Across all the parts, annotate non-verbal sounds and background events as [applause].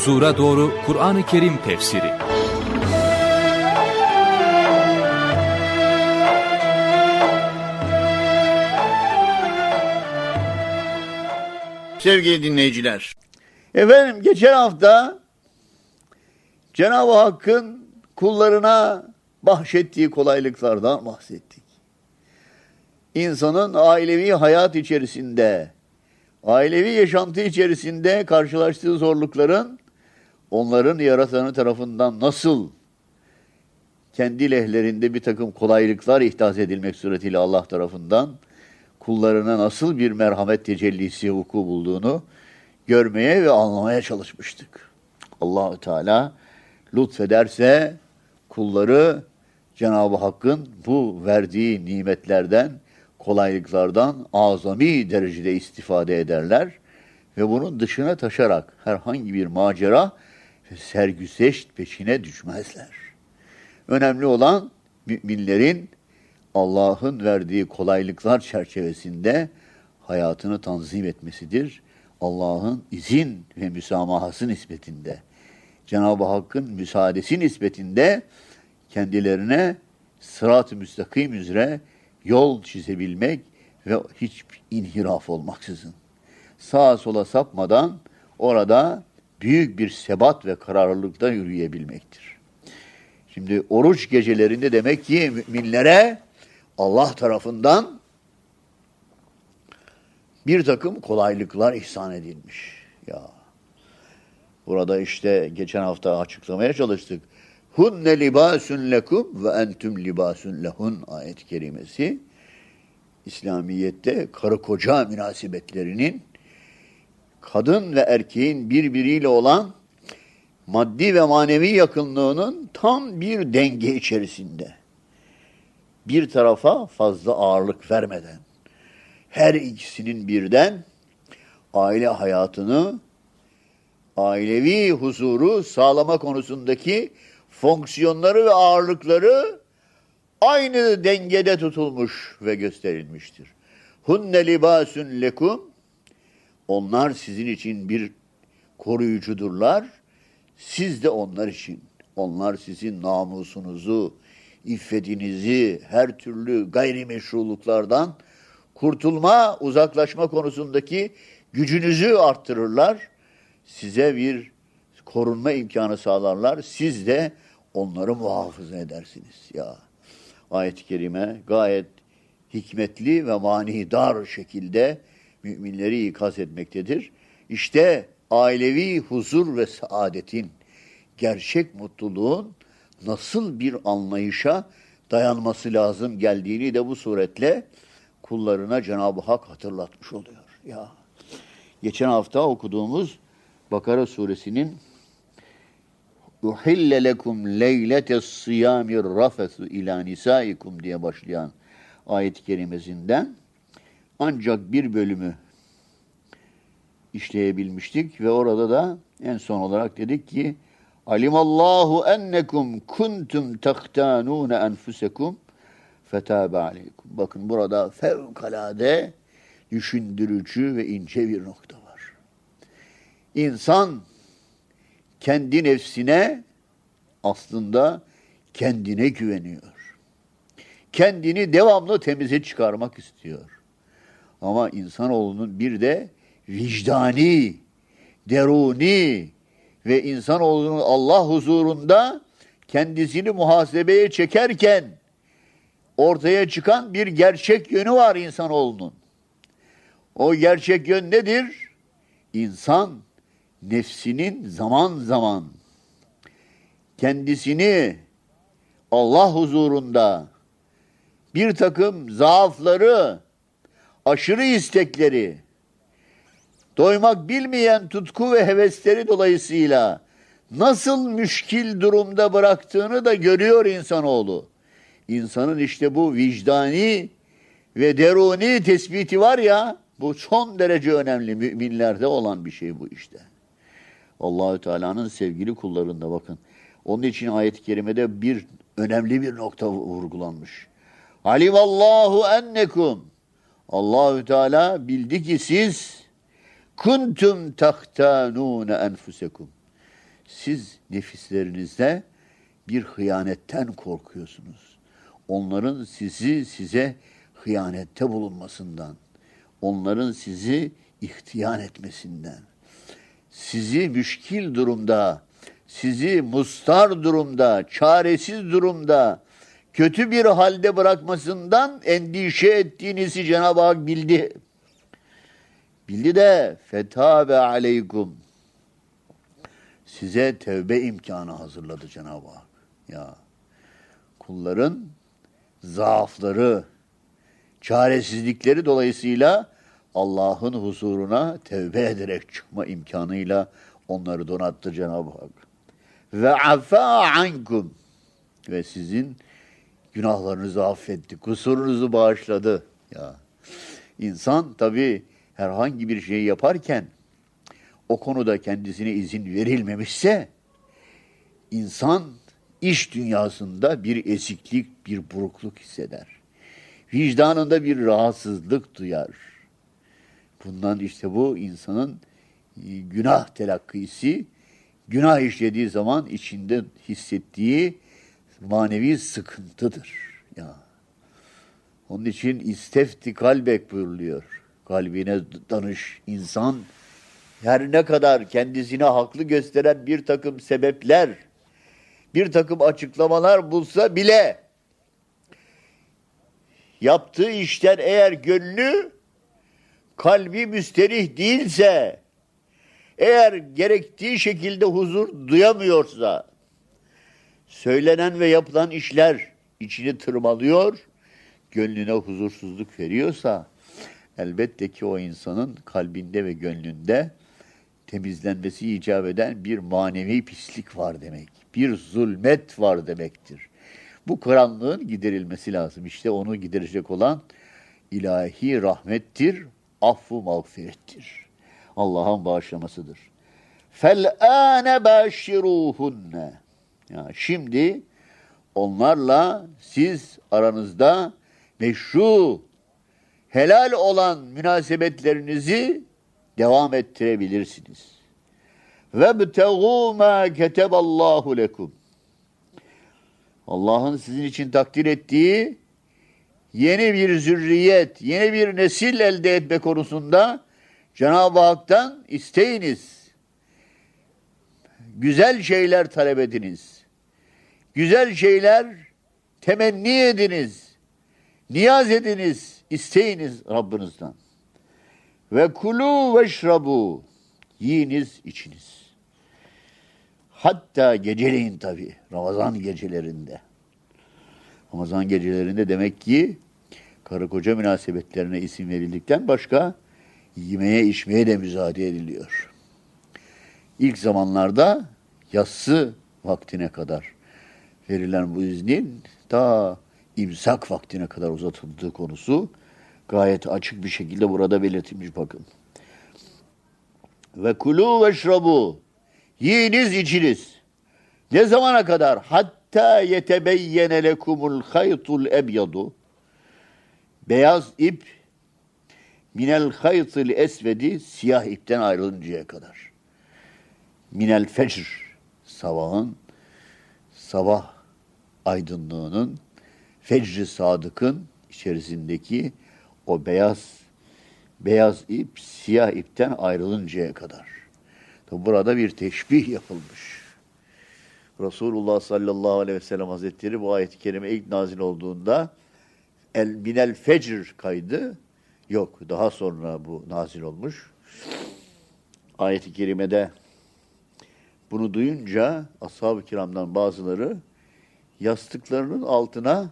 huzura doğru Kur'an-ı Kerim tefsiri Sevgili dinleyiciler, Efendim geçen hafta Cenab-ı Hakk'ın kullarına bahşettiği kolaylıklardan bahsettik. İnsanın ailevi hayat içerisinde, ailevi yaşantı içerisinde karşılaştığı zorlukların onların yaratanı tarafından nasıl kendi lehlerinde bir takım kolaylıklar ihdas edilmek suretiyle Allah tarafından kullarına nasıl bir merhamet tecellisi vuku bulduğunu görmeye ve anlamaya çalışmıştık. Allahü Teala lütfederse kulları Cenab-ı Hakk'ın bu verdiği nimetlerden, kolaylıklardan azami derecede istifade ederler ve bunun dışına taşarak herhangi bir macera sergüzeşt peşine düşmezler. Önemli olan müminlerin Allah'ın verdiği kolaylıklar çerçevesinde hayatını tanzim etmesidir. Allah'ın izin ve müsamahası nispetinde, Cenab-ı Hakk'ın müsaadesi nispetinde kendilerine sırat-ı müstakim üzere yol çizebilmek ve hiç inhiraf olmaksızın. Sağa sola sapmadan orada büyük bir sebat ve kararlılıkta yürüyebilmektir. Şimdi oruç gecelerinde demek ki müminlere Allah tarafından bir takım kolaylıklar ihsan edilmiş. Ya burada işte geçen hafta açıklamaya çalıştık. Hunne libasun lekum ve entüm libasun lehun ayet-i kerimesi İslamiyet'te karı koca münasebetlerinin kadın ve erkeğin birbiriyle olan maddi ve manevi yakınlığının tam bir denge içerisinde. Bir tarafa fazla ağırlık vermeden, her ikisinin birden aile hayatını, ailevi huzuru sağlama konusundaki fonksiyonları ve ağırlıkları aynı dengede tutulmuş ve gösterilmiştir. Hunne libasun lekum onlar sizin için bir koruyucudurlar. Siz de onlar için. Onlar sizin namusunuzu, iffetinizi, her türlü gayrimeşruluklardan kurtulma, uzaklaşma konusundaki gücünüzü arttırırlar. Size bir korunma imkanı sağlarlar. Siz de onları muhafaza edersiniz. Ya ayet-i kerime gayet hikmetli ve manidar şekilde müminleri ikaz etmektedir. İşte ailevi huzur ve saadetin, gerçek mutluluğun nasıl bir anlayışa dayanması lazım geldiğini de bu suretle kullarına Cenab-ı Hak hatırlatmış oluyor. Ya geçen hafta okuduğumuz Bakara suresinin Uhille lekum leyletes siyamir rafesu ila nisaikum diye başlayan ayet-i kerimesinden ancak bir bölümü işleyebilmiştik ve orada da en son olarak dedik ki Alimallahu ennekum kuntum tahtanun enfusekum fetabe aleykum. Bakın burada fevkalade düşündürücü ve ince bir nokta var. İnsan kendi nefsine aslında kendine güveniyor. Kendini devamlı temize çıkarmak istiyor. Ama insanoğlunun bir de vicdani, deruni ve insanoğlunun Allah huzurunda kendisini muhasebeye çekerken ortaya çıkan bir gerçek yönü var insanoğlunun. O gerçek yön nedir? İnsan nefsinin zaman zaman kendisini Allah huzurunda bir takım zaafları, aşırı istekleri, doymak bilmeyen tutku ve hevesleri dolayısıyla nasıl müşkil durumda bıraktığını da görüyor insanoğlu. İnsanın işte bu vicdani ve deruni tespiti var ya, bu son derece önemli müminlerde olan bir şey bu işte. Allahü Teala'nın sevgili kullarında bakın. Onun için ayet-i kerimede bir önemli bir nokta vurgulanmış. Alimallahu ennekum. Allahü Teala bildi ki siz kuntum tahtanun enfusekum. siz nefislerinizde bir hıyanetten korkuyorsunuz. Onların sizi size hıyanette bulunmasından, onların sizi ihtiyan etmesinden, sizi müşkil durumda, sizi mustar durumda, çaresiz durumda, kötü bir halde bırakmasından endişe ettiğinizi Cenab-ı Hak bildi. Bildi de fetabe aleykum. Size tevbe imkanı hazırladı Cenab-ı Hak. Ya kulların zaafları, çaresizlikleri dolayısıyla Allah'ın huzuruna tevbe ederek çıkma imkanıyla onları donattı Cenab-ı Hak. Ve afa ankum ve sizin günahlarınızı affetti, kusurunuzu bağışladı. Ya insan tabii herhangi bir şey yaparken o konuda kendisine izin verilmemişse insan iş dünyasında bir eksiklik, bir burukluk hisseder. Vicdanında bir rahatsızlık duyar. Bundan işte bu insanın e, günah telakkisi, günah işlediği zaman içinde hissettiği manevi sıkıntıdır. Ya. Onun için istefti kalbek buyuruluyor. Kalbine danış insan her ne kadar kendisine haklı gösteren bir takım sebepler, bir takım açıklamalar bulsa bile yaptığı işten eğer gönlü kalbi müsterih değilse, eğer gerektiği şekilde huzur duyamıyorsa, söylenen ve yapılan işler içini tırmalıyor, gönlüne huzursuzluk veriyorsa, elbette ki o insanın kalbinde ve gönlünde temizlenmesi icap eden bir manevi pislik var demek. Bir zulmet var demektir. Bu karanlığın giderilmesi lazım. İşte onu giderecek olan ilahi rahmettir, affu mağfirettir. Allah'ın bağışlamasıdır. Fel'âne bâşirûhunne. Ya şimdi onlarla siz aranızda meşru, helal olan münasebetlerinizi devam ettirebilirsiniz. Ve btegû mâ keteballahu lekum. Allah'ın sizin için takdir ettiği yeni bir zürriyet, yeni bir nesil elde etme konusunda Cenab-ı Hak'tan isteyiniz. Güzel şeyler talep ediniz. Güzel şeyler temenni ediniz. Niyaz ediniz, isteyiniz Rabbinizden. Ve kulu ve şrabu. Yiyiniz, içiniz. Hatta geceleyin tabi. Ramazan gecelerinde. Ramazan gecelerinde demek ki karı koca münasebetlerine isim verildikten başka yemeye içmeye de müsaade ediliyor. İlk zamanlarda yatsı vaktine kadar verilen bu iznin ta imsak vaktine kadar uzatıldığı konusu gayet açık bir şekilde burada belirtilmiş bakın. Ve kulu ve şrabu. Yiyiniz içiniz. Ne zamana kadar? Hatta yetebeyyene lekumul haytul ebyadu. Beyaz ip minel haytul esvedi siyah ipten ayrılıncaya kadar. Minel fecr sabahın sabah aydınlığının fecr sadıkın içerisindeki o beyaz beyaz ip siyah ipten ayrılıncaya kadar. Tabi burada bir teşbih yapılmış. Resulullah sallallahu aleyhi ve sellem hazretleri bu ayet-i kerime ilk nazil olduğunda el minel fecr kaydı yok. Daha sonra bu nazil olmuş. Ayet-i kerimede bunu duyunca ashab-ı kiramdan bazıları yastıklarının altına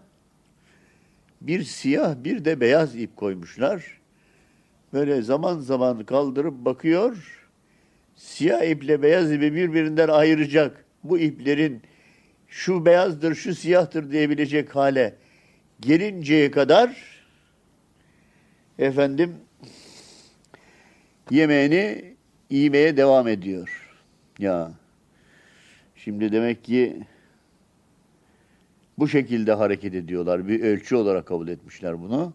bir siyah bir de beyaz ip koymuşlar. Böyle zaman zaman kaldırıp bakıyor. Siyah iple beyaz ipi birbirinden ayıracak. Bu iplerin şu beyazdır, şu siyahtır diyebilecek hale gelinceye kadar efendim yemeğini yemeye devam ediyor. Ya şimdi demek ki bu şekilde hareket ediyorlar. Bir ölçü olarak kabul etmişler bunu.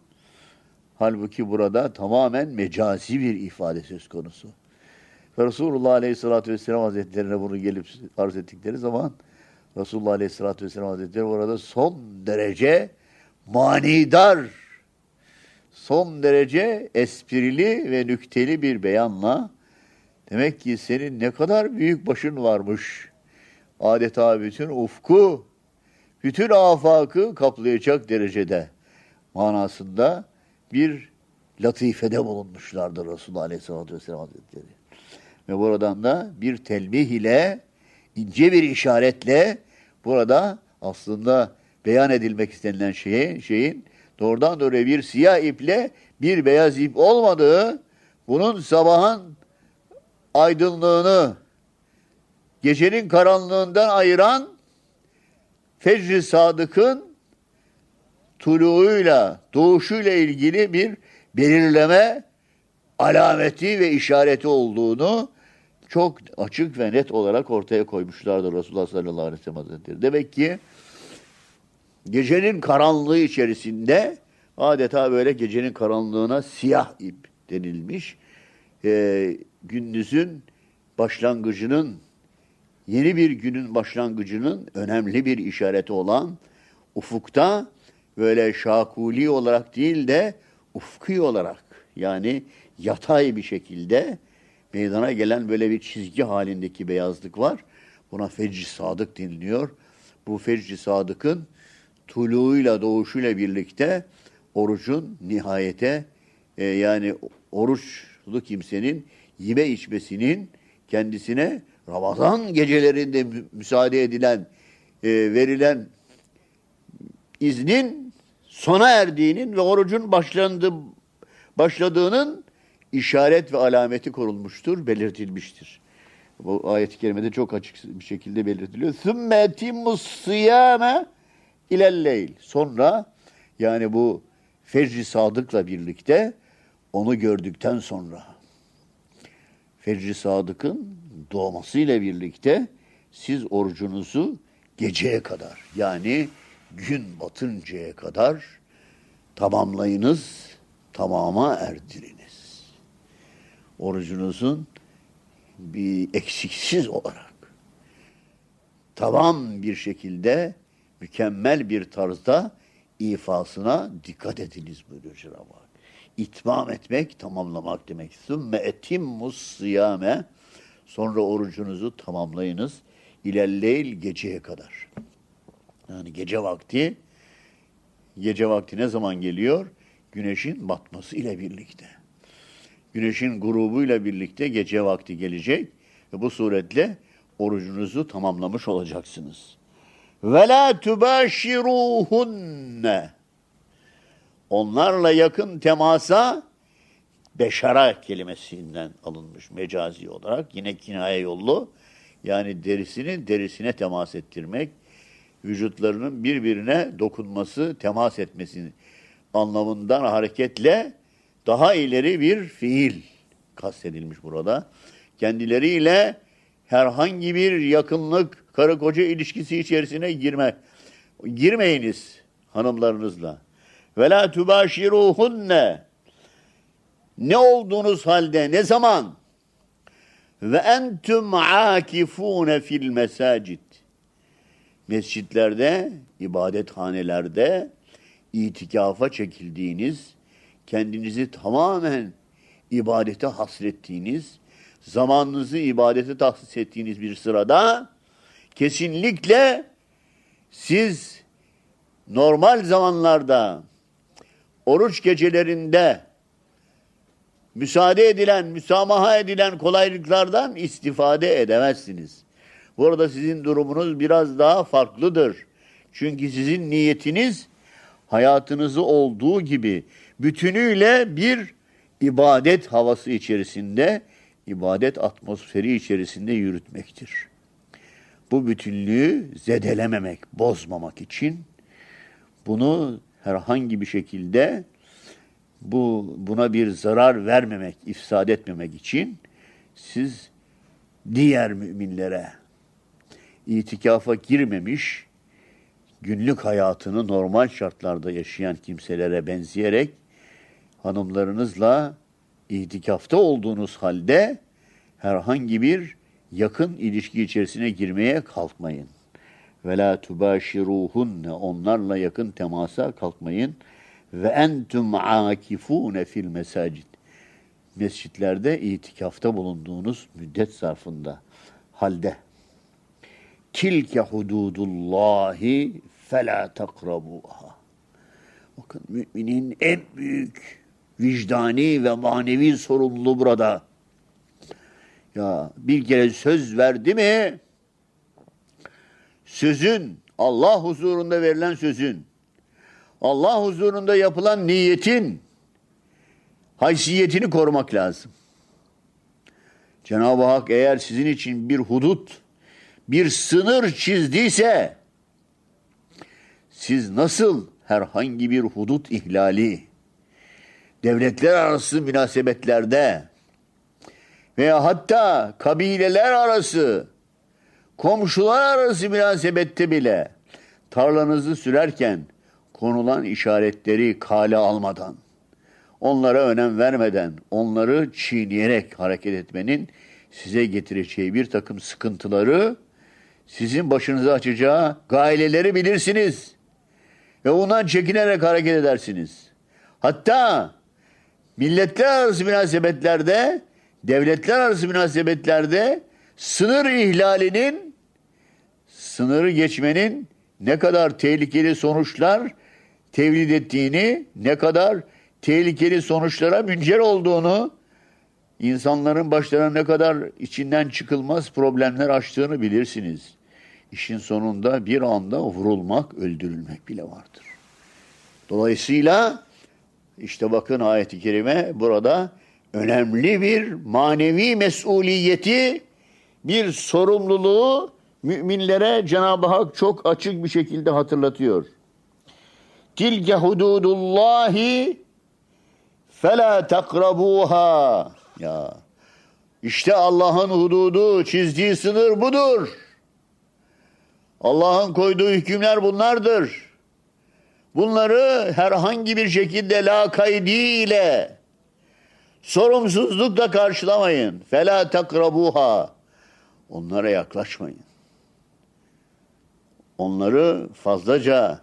Halbuki burada tamamen mecazi bir ifade söz konusu. Resulullah Aleyhisselatü Vesselam Hazretlerine bunu gelip arz ettikleri zaman Resulullah Aleyhisselatü Vesselam Hazretleri orada son derece manidar, son derece esprili ve nükteli bir beyanla demek ki senin ne kadar büyük başın varmış. Adeta bütün ufku, bütün afakı kaplayacak derecede manasında bir latifede bulunmuşlardır Resulullah Aleyhisselatü Vesselam Hazretleri. Ve buradan da bir telmih ile, ince bir işaretle burada aslında beyan edilmek istenilen şeye, şeyin doğrudan doğruya bir siyah iple bir beyaz ip olmadığı, bunun sabahın aydınlığını gecenin karanlığından ayıran Fecr-i Sadık'ın tuluğuyla, doğuşuyla ilgili bir belirleme alameti ve işareti olduğunu çok açık ve net olarak ortaya koymuşlardır Resulullah sallallahu aleyhi ve sellem Hazretleri. Demek ki gecenin karanlığı içerisinde adeta böyle gecenin karanlığına siyah ip denilmiş. Ee, gündüzün başlangıcının, yeni bir günün başlangıcının önemli bir işareti olan ufukta böyle şakuli olarak değil de ufki olarak yani yatay bir şekilde meydana gelen böyle bir çizgi halindeki beyazlık var. Buna fecr sadık deniliyor. Bu fecr sadıkın tuluğuyla doğuşuyla birlikte orucun nihayete e, yani oruçlu kimsenin yeme içmesinin kendisine Ramazan gecelerinde mü- müsaade edilen e, verilen iznin sona erdiğinin ve orucun başlandığı başladığının işaret ve alameti korulmuştur, belirtilmiştir. Bu ayet-i kerimede çok açık bir şekilde belirtiliyor. ثُمَّ اَتِمُّ الصِّيَامَ ilelleyl. Sonra yani bu fecr sadıkla birlikte onu gördükten sonra fecr sadıkın doğmasıyla birlikte siz orucunuzu geceye kadar yani gün batıncaya kadar tamamlayınız, tamama erdiriniz. Orucunuzun bir eksiksiz olarak tamam bir şekilde mükemmel bir tarzda ifasına dikkat ediniz buyuruyor Cenab-ı Hak. İtmam etmek, tamamlamak demek. Sümme etimmus siyame sonra orucunuzu tamamlayınız. İlelleyl geceye kadar. Yani gece vakti gece vakti ne zaman geliyor? Güneşin batması ile birlikte. Güneşin grubuyla birlikte gece vakti gelecek ve bu suretle orucunuzu tamamlamış olacaksınız. Ve la tubâşirûhunne. Onlarla yakın temasa beşara kelimesinden alınmış mecazi olarak. Yine kinaye yollu. Yani derisini derisine temas ettirmek, vücutlarının birbirine dokunması, temas etmesi anlamından hareketle daha ileri bir fiil kastedilmiş burada. Kendileriyle herhangi bir yakınlık, karı koca ilişkisi içerisine girme. Girmeyiniz hanımlarınızla. Ve la. Ne olduğunuz halde, ne zaman? Ve entüm âkifûne fil mesacid. Mescitlerde, ibadethanelerde itikafa çekildiğiniz, kendinizi tamamen ibadete hasrettiğiniz, zamanınızı ibadete tahsis ettiğiniz bir sırada kesinlikle siz normal zamanlarda oruç gecelerinde müsaade edilen, müsamaha edilen kolaylıklardan istifade edemezsiniz. Bu arada sizin durumunuz biraz daha farklıdır. Çünkü sizin niyetiniz hayatınızı olduğu gibi bütünüyle bir ibadet havası içerisinde, ibadet atmosferi içerisinde yürütmektir. Bu bütünlüğü zedelememek, bozmamak için bunu herhangi bir şekilde bu buna bir zarar vermemek, ifsad etmemek için siz diğer müminlere itikafa girmemiş, günlük hayatını normal şartlarda yaşayan kimselere benzeyerek hanımlarınızla itikafta olduğunuz halde herhangi bir yakın ilişki içerisine girmeye kalkmayın. Ve la tubâşirûhunne onlarla yakın temasa kalkmayın. Ve entum âkifûne fil mesacid. Mescitlerde itikafta bulunduğunuz müddet zarfında halde. Tilke hududullahi fela takrabuha. Bakın müminin en büyük vicdani ve manevi sorumluluğu burada. Ya bir kere söz verdi mi sözün Allah huzurunda verilen sözün Allah huzurunda yapılan niyetin haysiyetini korumak lazım. Cenab-ı Hak eğer sizin için bir hudut, bir sınır çizdiyse siz nasıl herhangi bir hudut ihlali, devletler arası münasebetlerde veya hatta kabileler arası, komşular arası münasebette bile tarlanızı sürerken konulan işaretleri kale almadan, onlara önem vermeden, onları çiğneyerek hareket etmenin size getireceği bir takım sıkıntıları, sizin başınıza açacağı gaileleri bilirsiniz. Ve ondan çekinerek hareket edersiniz. Hatta milletler arası münasebetlerde, devletler arası münasebetlerde sınır ihlalinin, sınırı geçmenin ne kadar tehlikeli sonuçlar tevlid ettiğini, ne kadar tehlikeli sonuçlara müncer olduğunu, insanların başlarına ne kadar içinden çıkılmaz problemler açtığını bilirsiniz. İşin sonunda bir anda vurulmak, öldürülmek bile vardır. Dolayısıyla işte bakın ayet-i kerime burada önemli bir manevi mesuliyeti, bir sorumluluğu müminlere Cenab-ı Hak çok açık bir şekilde hatırlatıyor. Tilke hududullahi fela takrabuha. Ya işte Allah'ın hududu, çizdiği sınır budur. Allah'ın koyduğu hükümler bunlardır. Bunları herhangi bir şekilde lakaydiyle, sorumsuzlukla karşılamayın. Fela takrabuha. Onlara yaklaşmayın. Onları fazlaca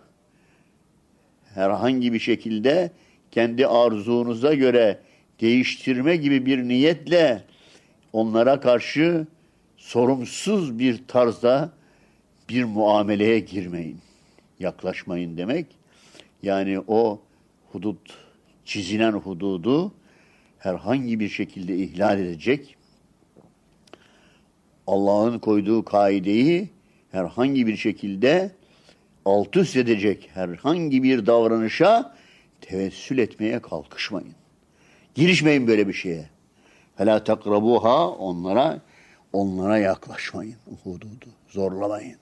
herhangi bir şekilde kendi arzunuza göre değiştirme gibi bir niyetle onlara karşı sorumsuz bir tarzda bir muameleye girmeyin. Yaklaşmayın demek. Yani o hudut, çizilen hududu herhangi bir şekilde ihlal edecek, Allah'ın koyduğu kaideyi herhangi bir şekilde alt üst edecek herhangi bir davranışa tevessül etmeye kalkışmayın. Girişmeyin böyle bir şeye. Fela takrabuha onlara onlara yaklaşmayın. Hududu zorlamayın.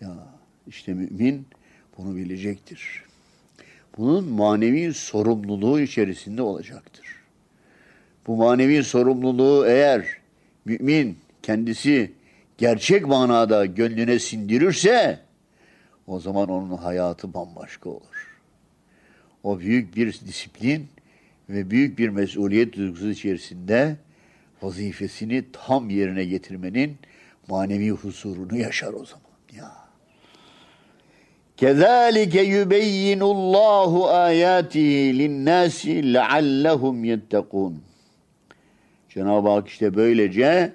Ya işte mümin bunu bilecektir. Bunun manevi sorumluluğu içerisinde olacaktır. Bu manevi sorumluluğu eğer mümin kendisi gerçek manada gönlüne sindirirse o zaman onun hayatı bambaşka olur. O büyük bir disiplin ve büyük bir mesuliyet duygusu içerisinde vazifesini tam yerine getirmenin manevi husurunu yaşar o zaman. Ya. Kezalike yubeyyinullahu ayatihi linnâsi leallehum yettekûn. Cenab-ı Hak işte böylece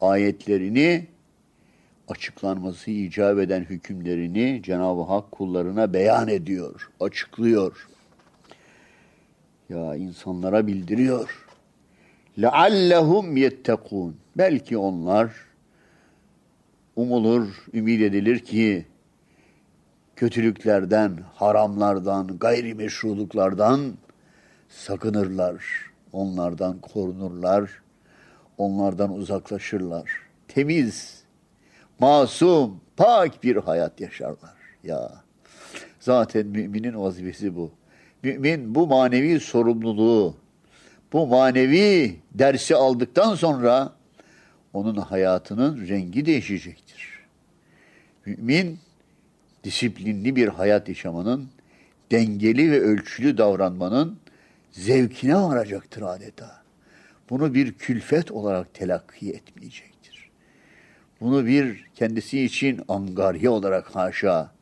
ayetlerini açıklanması icap eden hükümlerini Cenab-ı Hak kullarına beyan ediyor, açıklıyor. Ya insanlara bildiriyor. لَعَلَّهُمْ يَتَّقُونَ Belki onlar umulur, ümit edilir ki kötülüklerden, haramlardan, gayrimeşruluklardan sakınırlar. Onlardan korunurlar. Onlardan uzaklaşırlar. Temiz, masum, pak bir hayat yaşarlar. Ya zaten müminin vazifesi bu. Mümin bu manevi sorumluluğu, bu manevi dersi aldıktan sonra onun hayatının rengi değişecektir. Mümin disiplinli bir hayat yaşamanın, dengeli ve ölçülü davranmanın zevkine varacaktır adeta. bunu bir külfet olarak telakki etmeyecektir. Bunu bir kendisi için angarya olarak haşa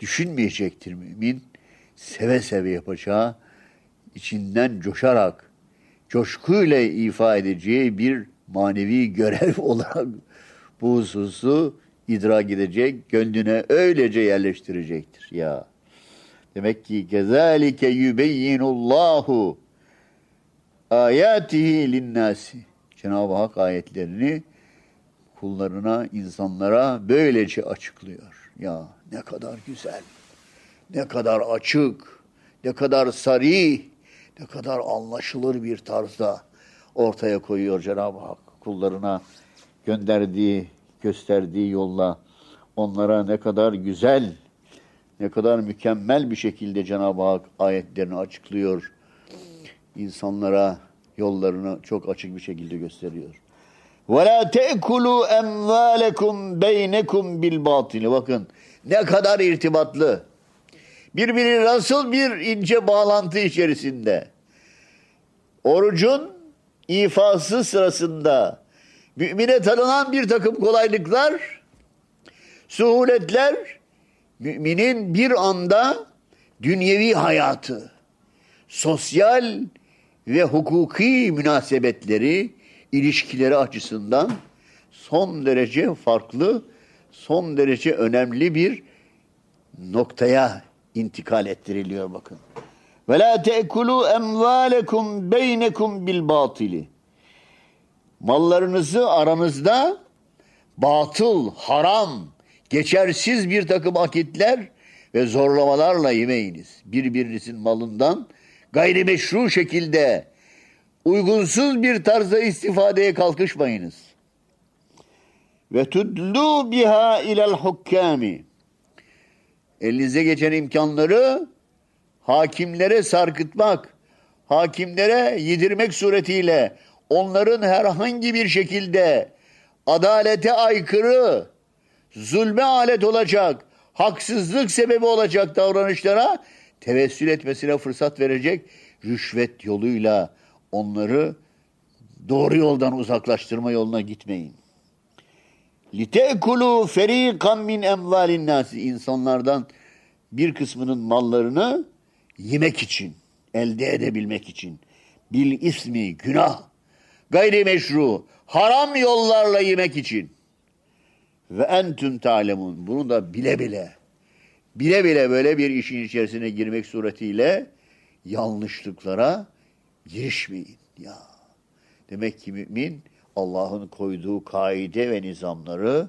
düşünmeyecektir mümin. Seve seve yapacağı, içinden coşarak, coşkuyla ifa edeceği bir manevi görev [laughs] olarak bu hususu idrak edecek, gönlüne öylece yerleştirecektir. Ya demek ki kezalike yubeyyinullahu ayatihi linnasi. Cenab-ı Hak ayetlerini kullarına, insanlara böylece açıklıyor. Ya ne kadar güzel, ne kadar açık, ne kadar sarih, ne kadar anlaşılır bir tarzda ortaya koyuyor Cenab-ı Hak kullarına gönderdiği, gösterdiği yolla onlara ne kadar güzel, ne kadar mükemmel bir şekilde Cenab-ı Hak ayetlerini açıklıyor. İnsanlara yollarını çok açık bir şekilde gösteriyor. وَلَا تَأْكُلُوا اَمْوَالَكُمْ بَيْنَكُمْ بِالْبَاطِلِ Bakın ne kadar irtibatlı. Birbiri nasıl bir ince bağlantı içerisinde. Orucun ifası sırasında mümine tanınan bir takım kolaylıklar, suhuletler, müminin bir anda dünyevi hayatı, sosyal ve hukuki münasebetleri, ilişkileri açısından son derece farklı, son derece önemli bir noktaya intikal ettiriliyor bakın. Ve la te'kulu emvalekum beynekum bil batili. Mallarınızı aranızda batıl, haram, geçersiz bir takım akitler ve zorlamalarla yemeyiniz. Birbirinizin malından gayrimeşru şekilde uygunsuz bir tarzda istifadeye kalkışmayınız. Ve tudlu biha ilel hukkami. Elinize geçen imkanları hakimlere sarkıtmak, hakimlere yedirmek suretiyle onların herhangi bir şekilde adalete aykırı, zulme alet olacak, haksızlık sebebi olacak davranışlara tevessül etmesine fırsat verecek rüşvet yoluyla onları doğru yoldan uzaklaştırma yoluna gitmeyin. Litekulu ferikan min emvalin nasi insanlardan bir kısmının mallarını yemek için, elde edebilmek için. Bil ismi günah, gayrimeşru, haram yollarla yemek için. Ve entüm talemun. Bunu da bile bile bile bile böyle bir işin içerisine girmek suretiyle yanlışlıklara girişmeyin ya. Demek ki mümin Allah'ın koyduğu kaide ve nizamları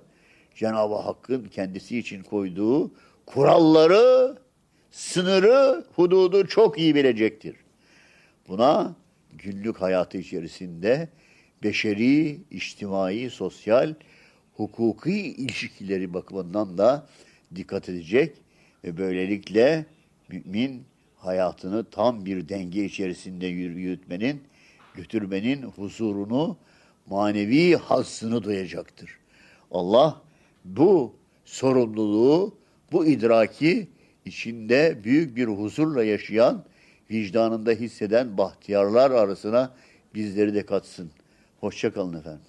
Cenab-ı Hakk'ın kendisi için koyduğu kuralları, sınırı, hududu çok iyi bilecektir. Buna günlük hayatı içerisinde beşeri, içtimai, sosyal, hukuki ilişkileri bakımından da dikkat edecek ve böylelikle mümin hayatını tam bir denge içerisinde yürütmenin, götürmenin huzurunu, manevi hazzını duyacaktır. Allah bu sorumluluğu, bu idraki içinde büyük bir huzurla yaşayan, vicdanında hisseden bahtiyarlar arasına bizleri de katsın. Hoşçakalın efendim.